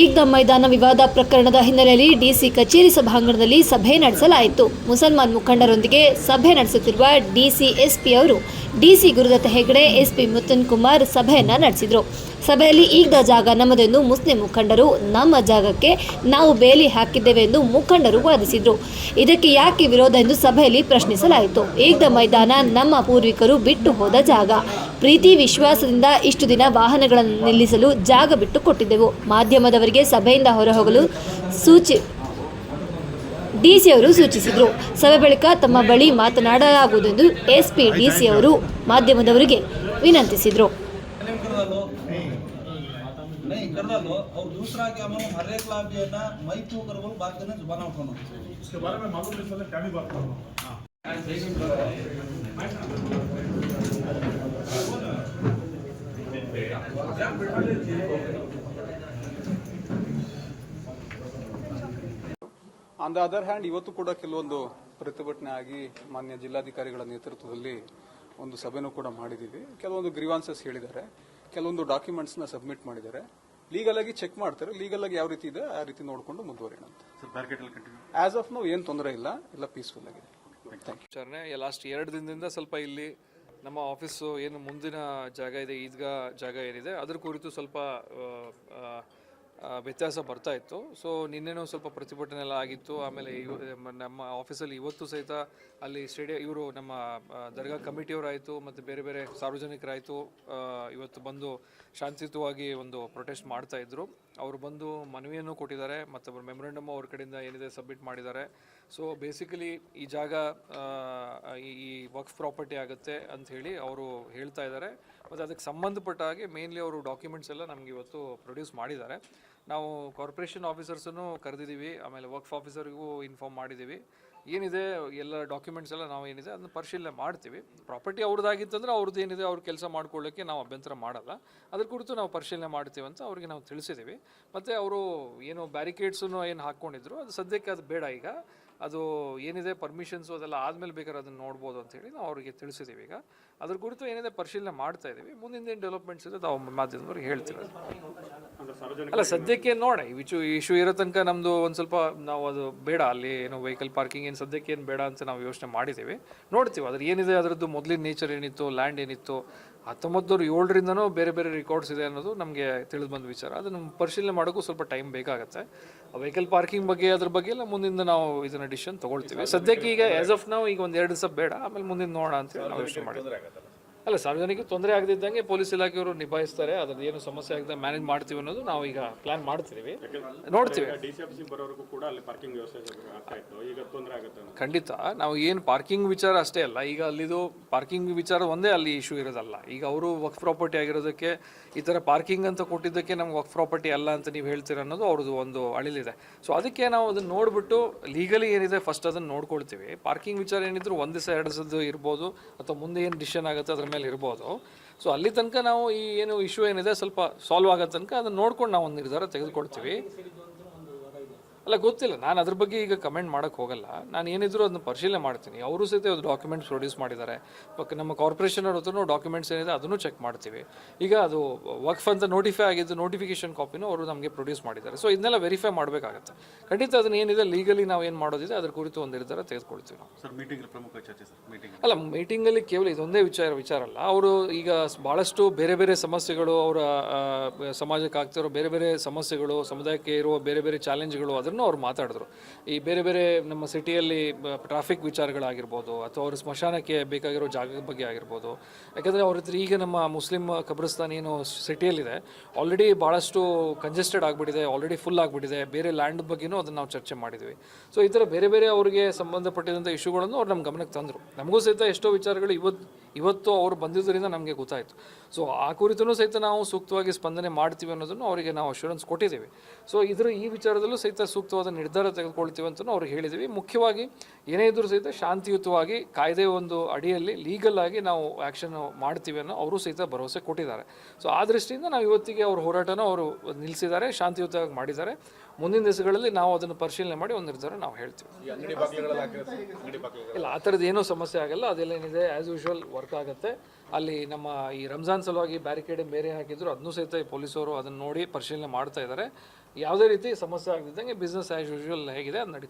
ಈಗ್ದಮ್ ಮೈದಾನ ವಿವಾದ ಪ್ರಕರಣದ ಹಿನ್ನೆಲೆಯಲ್ಲಿ ಡಿಸಿ ಕಚೇರಿ ಸಭಾಂಗಣದಲ್ಲಿ ಸಭೆ ನಡೆಸಲಾಯಿತು. ಮುಸಲ್ಮಾನ್ ಮುಖಂಡರೊಂದಿಗೆ ಸಭೆ ನಡೆಸುತ್ತಿರುವ ಡಿಸಿ ಎಸ್ಪಿ ಅವರು ಡಿಸಿ ಗುರುದತ್ತ ಹೆಗಡೆ ಎಸ್ಪಿ ಮುತ್ತನ್ ಕುಮಾರ್ ಸಭೆಯನ್ನ ನಡೆಸಿದರು. ಸಭೆಯಲ್ಲಿ ಈಗ ಜಾಗ ನಮ್ಮದೆಂದು ಮುಸ್ಲಿಂ ಮುಖಂಡರು ನಮ್ಮ ಜಾಗಕ್ಕೆ ನಾವು ಬೇಲಿ ಹಾಕಿದ್ದೇವೆ ಎಂದು ಮುಖಂಡರು ವಾದಿಸಿದರು. ಇದಕ್ಕೆ ಯಾಕೆ ವಿರೋಧ ಎಂದು ಸಭೆಯಲ್ಲಿ ಪ್ರಶ್ನಿಸಲಾಯಿತು. ಈಗದ ಮೈದಾನ ನಮ್ಮ ಪೂರ್ವಿಕರು ಬಿಟ್ಟು ಹೋದ ಜಾಗ. ಪ್ರೀತಿ ವಿಶ್ವಾಸದಿಂದ ಇಷ್ಟು ದಿನ ವಾಹನಗಳನ್ನು ನಿಲ್ಲಿಸಲು ಜಾಗ ಬಿಟ್ಟು ಕೊಟ್ಟಿದ್ದೆವು. ಮಾಧ್ಯಮದವರಿಗೆ ಸಭೆಯಿಂದ ಹೊರಹೋಗಲು ಸೂಚಿ ಡಿಸಿಯವರು ಸೂಚಿಸಿದರು. ಸಭೆ ಬಳಿಕ ತಮ್ಮ ಬಳಿ ಮಾತನಾಡಲಾಗುವುದೆಂದು ಎಸ್ಪಿ ಡಿಸಿ ಅವರು ಮಾಧ್ಯಮದವರಿಗೆ ವಿನಂತಿಸಿದರು. नहीं कर लो और दूसरा क्या हम हर एक लाभ जो है ना मई तो कर बोल बात करने जुबान उठाना उसके बारे में मालूम नहीं चला क्या भी बात कर रहा हूँ ಆನ್ ದ ಅದರ್ ಹ್ಯಾಂಡ್ ಇವತ್ತು ಕೂಡ ಕೆಲವೊಂದು ಪ್ರತಿಭಟನೆ ಆಗಿ ಮಾನ್ಯ ಜಿಲ್ಲಾಧಿಕಾರಿಗಳ ನೇತೃತ್ವದಲ್ಲಿ ಒಂದು ಸಭೆನೂ ಕೂಡ ಮಾಡಿದ್ದೀವಿ ಕೆಲವೊಂದು ಗ್ರೀವಾನ್ಸಸ್ ಹೇಳಿದ್ದಾರೆ ಕೆಲವೊಂದು ಡಾಕ್ಯುಮೆಂಟ್ಸ್ನ ಸಬ್ಮಿಟ್ ಮಾಡಿದ್ದಾರೆ ಲೀಗಲ್ ಆಗಿ ಚೆಕ್ ಮಾಡ್ತಾರೆ. ಲೀಗಲ್ ಆಗಿ ಯಾವ ರೀತಿ ಇದೆ ಆ ರೀತಿ ನೋಡಿಕೊಂಡು ಮುಂದುವರಿಯೋಣ ಆಸ್ ಆಫ್ ನೋ ಏನು ತೊಂದರೆ ಇಲ್ಲ. ಎಲ್ಲ ಪೀಸ್ಫುಲ್ ಆಗಿದೆ. ಲಾಸ್ಟ್ ಎರಡು ದಿನದಿಂದ ಸ್ವಲ್ಪ ಇಲ್ಲಿ ನಮ್ಮ ಆಫೀಸು ಏನು ಮುಂದಿನ ಜಾಗ ಇದೆ ಈದ್ಗಾ ಜಾಗ ಏನಿದೆ ಅದ್ರ ಕುರಿತು ಸ್ವಲ್ಪ ವ್ಯತ್ಯಾಸ ಬರ್ತಾ ಇತ್ತು. ಸೊ ನಿನ್ನೆನೂ ಸ್ವಲ್ಪ ಪ್ರತಿಭಟನೆ ಎಲ್ಲ ಆಗಿತ್ತು. ಆಮೇಲೆ ಇವ- ನಮ್ಮ ಆಫೀಸಲ್ಲಿ ಇವತ್ತು ಸಹಿತ ಅಲ್ಲಿ ಸ್ಟೇಡಿಯಂ ಇವರು ನಮ್ಮ ದರ್ಗಾ ಕಮಿಟಿಯವರಾಯಿತು ಮತ್ತು ಬೇರೆ ಬೇರೆ ಸಾರ್ವಜನಿಕರಾಯಿತು. ಇವತ್ತು ಬಂದು ಶಾಂತಿಯುತವಾಗಿ ಒಂದು ಪ್ರೊಟೆಸ್ಟ್ ಮಾಡ್ತಾ ಇದ್ರು. ಅವರು ಬಂದು ಮನವಿಯನ್ನು ಕೊಟ್ಟಿದ್ದಾರೆ. ಮತ್ತು ಅವ್ರ ಮೆಮೊರೆಂಡಮ್ ಅವ್ರ ಕಡೆಯಿಂದ ಏನಿದೆ ಸಬ್ಮಿಟ್ ಮಾಡಿದ್ದಾರೆ. ಸೊ ಬೇಸಿಕಲಿ ಈ ಜಾಗ ಈ ವಕ್ಫ್ ಪ್ರಾಪರ್ಟಿ ಆಗುತ್ತೆ ಅಂತ ಹೇಳಿ ಅವರು ಹೇಳ್ತಾ ಇದ್ದಾರೆ. ಮತ್ತು ಅದಕ್ಕೆ ಸಂಬಂಧಪಟ್ಟ ಹಾಗೆ ಮೇನ್ಲಿ ಅವರು ಡಾಕ್ಯುಮೆಂಟ್ಸ್ ಎಲ್ಲ ನಮಗೆ ಇವತ್ತು ಪ್ರೊಡ್ಯೂಸ್ ಮಾಡಿದ್ದಾರೆ. ನಾವು ಕಾರ್ಪೊರೇಷನ್ ಆಫೀಸರ್ಸನ್ನು ಕರೆದಿದ್ದೀವಿ, ಆಮೇಲೆ ವರ್ಕ್ ಆಫೀಸರ್ಗೂ ಇನ್ಫಾರ್ಮ್ ಮಾಡಿದ್ದೀವಿ. ಏನಿದೆ, ಎಲ್ಲ ಡಾಕ್ಯುಮೆಂಟ್ಸ್ ಎಲ್ಲ ನಾವು ಏನಿದೆ ಅದನ್ನ ಪರಿಶೀಲನೆ ಮಾಡ್ತೀವಿ. ಪ್ರಾಪರ್ಟಿ ಅವ್ರದ್ದಾಗಿತ್ತಂದ್ರೆ ಅವ್ರದ್ದು ಏನಿದೆ, ಅವ್ರ ಕೆಲಸ ಮಾಡ್ಕೊಳ್ಳೋಕ್ಕೆ ನಾವು ಅಭ್ಯಂತರ ಮಾಡಲ್ಲ. ಅದ್ರ ಕುರಿತು ನಾವು ಪರಿಶೀಲನೆ ಮಾಡ್ತೀವಿ ಅಂತ ಅವ್ರಿಗೆ ನಾವು ತಿಳಿಸಿದ್ದೀವಿ. ಮತ್ತು ಅವರು ಏನು ಬ್ಯಾರಿಕೇಡ್ಸನ್ನು ಏನು ಹಾಕ್ಕೊಂಡಿದ್ರು ಅದು ಸದ್ಯಕ್ಕೆ ಅದು ಬೇಡ ಈಗ. ಅದು ಏನಿದೆ ಪರ್ಮಿಷನ್ಸು ಅದೆಲ್ಲ ಆದಮೇಲೆ ಬೇಕಾದ್ರೆ ಅದನ್ನು ನೋಡ್ಬೋದು ಅಂತ ಹೇಳಿ ನಾವು ಅವರಿಗೆ ತಿಳಿಸಿದ್ದೀವಿ ಈಗ. ಅದ್ರ ಕುರಿತು ಏನಿದೆ ಪರಿಶೀಲನೆ ಮಾಡ್ತಾ ಇದ್ದೀವಿ ಮುಂದಿನ ಏನು ಡೆವಲಪ್ಮೆಂಟ್ಸ್ ಇದೆ ನಾವು ಮಾಧ್ಯಮದವ್ರಿಗೆ ಹೇಳ್ತೀವಿ. ಅಲ್ಲ, ಸದ್ಯಕ್ಕೆ ನೋಡ ವಿಚು ಇಶ್ಯೂ ಇರೋ ತನಕ ನಮ್ಮದು ಒಂದು ಸ್ವಲ್ಪ ನಾವು ಅದು ಬೇಡ. ಅಲ್ಲಿ ಏನು ವೆಹಿಕಲ್ ಪಾರ್ಕಿಂಗ್ ಏನು ಸದ್ಯಕ್ಕೆ ಏನು ಬೇಡ ಅಂತ ನಾವು ಯೋಚನೆ ಮಾಡಿದ್ದೀವಿ ನೋಡ್ತೀವಿ. ಅದ್ರ ಏನಿದೆ? ಅದರದ್ದು ಮೊದಲಿನ ನೇಚರ್ ಏನಿತ್ತು? ಲ್ಯಾಂಡ್ ಏನಿತ್ತು? ಹತ್ತೊಂಬತ್ತು ಏಳರಿಂದನೂ ಬೇರೆ ಬೇರೆ ರೆಕಾರ್ಡ್ಸ್ ಇದೆ ಅನ್ನೋದು ನಮಗೆ ತಿಳಿದು ಬಂದ ವಿಚಾರ. ಅದನ್ನು ಪರಿಶೀಲನೆ ಮಾಡೋಕ್ಕೂ ಸ್ವಲ್ಪ ಟೈಮ್ ಬೇಕಾಗುತ್ತೆ. ವೆಹಿಕಲ್ ಪಾರ್ಕಿಂಗ್ ಬಗ್ಗೆ ಅದ್ರ ಬಗ್ಗೆ ಎಲ್ಲ ಮುಂದಿಂದ ನಾವು ಇದನ್ನ ಡಿಸಿಷನ್ ತಗೊಳ್ತೀವಿ. ಸದ್ಯಕ್ಕೆ ಈಗ ಆಸ್ ಆಫ್ ನಾವು ಈಗ ಒಂದು ಎರಡು ದಿವಸ ಬೇಡ ಆಮೇಲೆ ಮುಂದಿನ ನೋಡೋಣ ಅಂತೇಳಿ ನಾವು ಯೋಚನೆ ಮಾಡಿದ್ವಿ. ಅಲ್ಲ ಸಾರ್ವಜನಿಕ ತೊಂದರೆ ಆಗದಿದ್ದಂಗೆ ಪೊಲೀಸ್ ಇಲಾಖೆಯವರು ನಿಭಾಯಿಸ್ತಾರೆ. ಅದ್ರದ್ದು ಏನು ಸಮಸ್ಯೆ ಆಗದೆ ಮ್ಯಾನೇಜ್ ಮಾಡ್ತೀವಿ ಅನ್ನೋದು ನಾವು ಈಗ ಪ್ಲಾನ್ ಮಾಡ್ತಿದ್ದೀವಿ. ನೋಡ್ತೀವಿ. ಡಿ ಬರೋವರೆಗೂ ಕೂಡ ಅಲ್ಲಿ ಪಾರ್ಕಿಂಗ್ ವ್ಯವಸ್ಥೆ ಆಗ್ತಾ ಇತ್ತು. ಈಗ ತೊಂದರೆ ಆಗುತ್ತೆ ಖಂಡಿತ. ನಾವು ಏನು ಪಾರ್ಕಿಂಗ್ ವಿಚಾರ ಅಷ್ಟೇ ಅಲ್ಲ ಈಗ ಅಲ್ಲಿದು ಪಾರ್ಕಿಂಗ್ ವಿಚಾರ ಒಂದೇ ಅಲ್ಲಿ ಇಶ್ಯೂ ಇರೋದಲ್ಲ. ಈಗ ಅವರು ವರ್ಕ್ ಪ್ರಾಪರ್ಟಿ ಆಗಿರೋದಕ್ಕೆ ಈ ಥರ ಪಾರ್ಕಿಂಗ್ ಅಂತ ಕೊಟ್ಟಿದ್ದಕ್ಕೆ ನಮ್ಗೆ ವರ್ಕ್ ಪ್ರಾಪರ್ಟಿ ಅಲ್ಲ ಅಂತ ನೀವು ಹೇಳ್ತೀರ ಅನ್ನೋದು ಅವ್ರದ್ದು ಒಂದು ಅಳಿಲಿದೆ. ಸೊ ಅದಕ್ಕೆ ನಾವು ಅದನ್ನ ನೋಡ್ಬಿಟ್ಟು ಲೀಗಲಿ ಏನಿದೆ ಫಸ್ಟ್ ಅದನ್ನು ನೋಡ್ಕೊಳ್ತೀವಿ. ಪಾರ್ಕಿಂಗ್ ವಿಚಾರ ಏನಿದ್ರು ಒಂದು ದಿವಸ ಎರಡು ದಿವಸದ್ದು ಇರ್ಬೋದು. ಅಥವಾ ಮುಂದೆ ಏನು ಡಿಸಿಷನ್ ಆಗುತ್ತೆ ಅದ್ರ ಮೇಲೆ ಇರ್ಬೋದು. ಸೊ ಅಲ್ಲಿ ತನಕ ನಾವು ಈ ಏನು ಇಶ್ಯೂ ಏನಿದೆ ಸ್ವಲ್ಪ ಸಾಲ್ವ್ ಆಗೋ ತನಕ ಅದನ್ನ ನೋಡ್ಕೊಂಡು ನಾವು ಒಂದು ನಿರ್ಧಾರ ತೆಗೆದುಕೊಳ್ತೀವಿ. ಅಲ್ಲ ಗೊತ್ತಿಲ್ಲ. ನಾನು ಅದ್ರ ಬಗ್ಗೆ ಈಗ ಕಮೆಂಟ್ ಮಾಡೋಕ್ಕೆ ಹೋಗಲ್ಲ. ನಾನು ಏನಿದ್ರು ಅದನ್ನ ಪರಿಶೀಲನೆ ಮಾಡ್ತೀನಿ. ಅವರು ಸಹಿತ ಅದು ಡಾಕ್ಯುಮೆಂಟ್ಸ್ ಪ್ರೊಡ್ಯೂಸ್ ಮಾಡಿದ್ದಾರೆ. ನಮ್ಮ ಕಾರ್ಪೊರೇಷನ್ ಅವ್ರ ಹತ್ರನೂ ಡಾಕ್ಯುಮೆಂಟ್ಸ್ ಏನಿದೆ ಅದನ್ನು ಚೆಕ್ ಮಾಡ್ತೀವಿ. ಈಗ ಅದು ವಕ್ಫ್ ಅಂತ ನೋಟಿಫೈ ಆಗಿದ್ದು ನೋಟಿಫಿಕೇಶನ್ ಕಾಪಿನೂ ಅವರು ನಮಗೆ ಪ್ರೊಡ್ಯೂಸ್ ಮಾಡಿದ್ದಾರೆ. ಸೊ ಇದನ್ನೆಲ್ಲ ವೆರಿಫೈ ಮಾಡಬೇಕಾಗತ್ತೆ. ಖಂಡಿತ ಅದನ್ನ ಏನಿದೆ ಲೀಗಲಿ ನಾವು ಏನು ಮಾಡೋದಿದೆ ಅದ್ರ ಕುರಿತು ಒಂದು ನಿರ್ಧಾರ ತೆಗೆದುಕೊಳ್ತೀವಿ ನಾವು. ಸರ್ ಮೀಟಿಂಗ್ ಪ್ರಮುಖ ಚರ್ಚೆ ಸರ್ ಮೀಟಿಂಗ್ ಅಲ್ಲ ಮೀಟಿಂಗಲ್ಲಿ ಕೇವಲ ಇದೊಂದೇ ವಿಚಾರ ವಿಚಾರ ಅಲ್ಲ. ಅವರು ಈಗ ಭಾಳಷ್ಟು ಬಹಳಷ್ಟು ಬೇರೆ ಬೇರೆ ಸಮಸ್ಯೆಗಳು ಅವರ ಸಮಾಜಕ್ಕೆ ಆಗ್ತಿರೋ ಬೇರೆ ಬೇರೆ ಸಮಸ್ಯೆಗಳು ಸಮುದಾಯಕ್ಕೆ ಇರುವ ಬೇರೆ ಬೇರೆ ಚಾಲೆಂಜ್ಗಳು ಅದನ್ನು ಅವ್ರು ಮಾತಾಡಿದ್ರು. ಈ ಬೇರೆ ಬೇರೆ ನಮ್ಮ ಸಿಟಿಯಲ್ಲಿ ಟ್ರಾಫಿಕ್ ವಿಚಾರಗಳಾಗಿರ್ಬೋದು ಅಥವಾ ಅವ್ರ ಸ್ಮಶಾನಕ್ಕೆ ಬೇಕಾಗಿರೋ ಜಾಗದ ಬಗ್ಗೆ ಆಗಿರ್ಬೋದು. ಯಾಕಂದರೆ ಅವ್ರ ಹತ್ರ ಈಗ ನಮ್ಮ ಮುಸ್ಲಿಂ ಕಬ್ರಿಸ್ತಾನ್ ಏನು ಸಿಟಿಯಲ್ಲಿದೆ ಆಲ್ರೆಡಿ ಭಾಳಷ್ಟು ಕಂಜೆಸ್ಟೆಡ್ ಆಗಿಬಿಟ್ಟಿದೆ ಆಲ್ರೆಡಿ ಫುಲ್ ಆಗಿಬಿಟ್ಟಿದೆ. ಬೇರೆ ಲ್ಯಾಂಡ್ ಬಗ್ಗೆನೂ ಅದನ್ನು ನಾವು ಚರ್ಚೆ ಮಾಡಿದ್ವಿ. ಸೊ ಈ ಥರ ಬೇರೆ ಬೇರೆ ಅವರಿಗೆ ಸಂಬಂಧಪಟ್ಟಿದಂಥ ಇಶ್ಯೂಗಳನ್ನು ಅವ್ರು ನಮ್ಮ ಗಮನಕ್ಕೆ ತಂದರು. ನಮಗೂ ಸಹಿತ ಎಷ್ಟೋ ವಿಚಾರಗಳು ಇವತ್ತು ಇವತ್ತು ಅವರು ಬಂದಿದ್ದರಿಂದ ನಮಗೆ ಗೊತ್ತಾಯಿತು. ಸೊ ಆ ಕುರಿತೂ ಸಹಿತ ನಾವು ಸೂಕ್ತವಾಗಿ ಸ್ಪಂದನೆ ಮಾಡ್ತೀವಿ ಅನ್ನೋದನ್ನು ಅವರಿಗೆ ನಾವು ಅಶ್ಯೂರೆನ್ಸ್ ಕೊಟ್ಟಿದ್ದೀವಿ. ಸೊ ಇದರ ಈ ವಿಚಾರದಲ್ಲೂ ಸಹಿತ ಸೂಕ್ತವಾದ ನಿರ್ಧಾರ ತೆಗೆದುಕೊಳ್ತೀವಿ ಅಂತಲೂ ಅವ್ರಿಗೆ ಹೇಳಿದ್ದೀವಿ. ಮುಖ್ಯವಾಗಿ ಏನೇ ಇದ್ರೂ ಸಹಿತ ಶಾಂತಿಯುತವಾಗಿ ಕಾಯ್ದೆ ಒಂದು ಅಡಿಯಲ್ಲಿ ಲೀಗಲ್ ಆಗಿ ನಾವು ಆ್ಯಕ್ಷನ್ ಮಾಡ್ತೀವಿ ಅನ್ನೋ ಅವರು ಸಹಿತ ಭರವಸೆ ಕೊಟ್ಟಿದ್ದಾರೆ. ಸೊ ಆ ದೃಷ್ಟಿಯಿಂದ ನಾವು ಇವತ್ತಿಗೆ ಅವ್ರ ಹೋರಾಟನ ಅವರು ನಿಲ್ಲಿಸಿದ್ದಾರೆ ಶಾಂತಿಯುತವಾಗಿ ಮಾಡಿದ್ದಾರೆ. ಮುಂದಿನ ದಿವಸಗಳಲ್ಲಿ ನಾವು ಅದನ್ನು ಪರಿಶೀಲನೆ ಮಾಡಿ ಒಂದು ನಿರ್ಧಾರ ನಾವು ಹೇಳ್ತೀವಿ. ಇಲ್ಲ ಆ ಥರದ್ದು ಏನೂ ಸಮಸ್ಯೆ ಆಗಲ್ಲ. ಅದೆಲ್ಲ ಏನಿದೆ? ಆ್ಯಸ್ ಯೂಶುವಲ್ ವರ್ಕ್ ಆಗುತ್ತೆ ಅಲ್ಲಿ ನಮ್ಮ ಈ ರಂಜಾನ್ ಸಲುವಾಗಿ ಬ್ಯಾರಿಕೇಡ್ ಬೇರೆ ಹಾಕಿದ್ರು ಅದನ್ನೂ ಸಹಿತ ಪೊಲೀಸರು ಅದನ್ನು ನೋಡಿ ಪರಿಶೀಲನೆ ಮಾಡ್ತಾ ಇದ್ದಾರೆ ಯಾವುದೇ ರೀತಿ ಸಮಸ್ಯೆ ಆಗದಿದ್ದಂಗೆ ಬಿಸ್ನೆಸ್ ಆ್ಯಸ್ ಯೂಶುವಲ್ ಹೇಗಿದೆ, ಅದು ನಡೀತಾ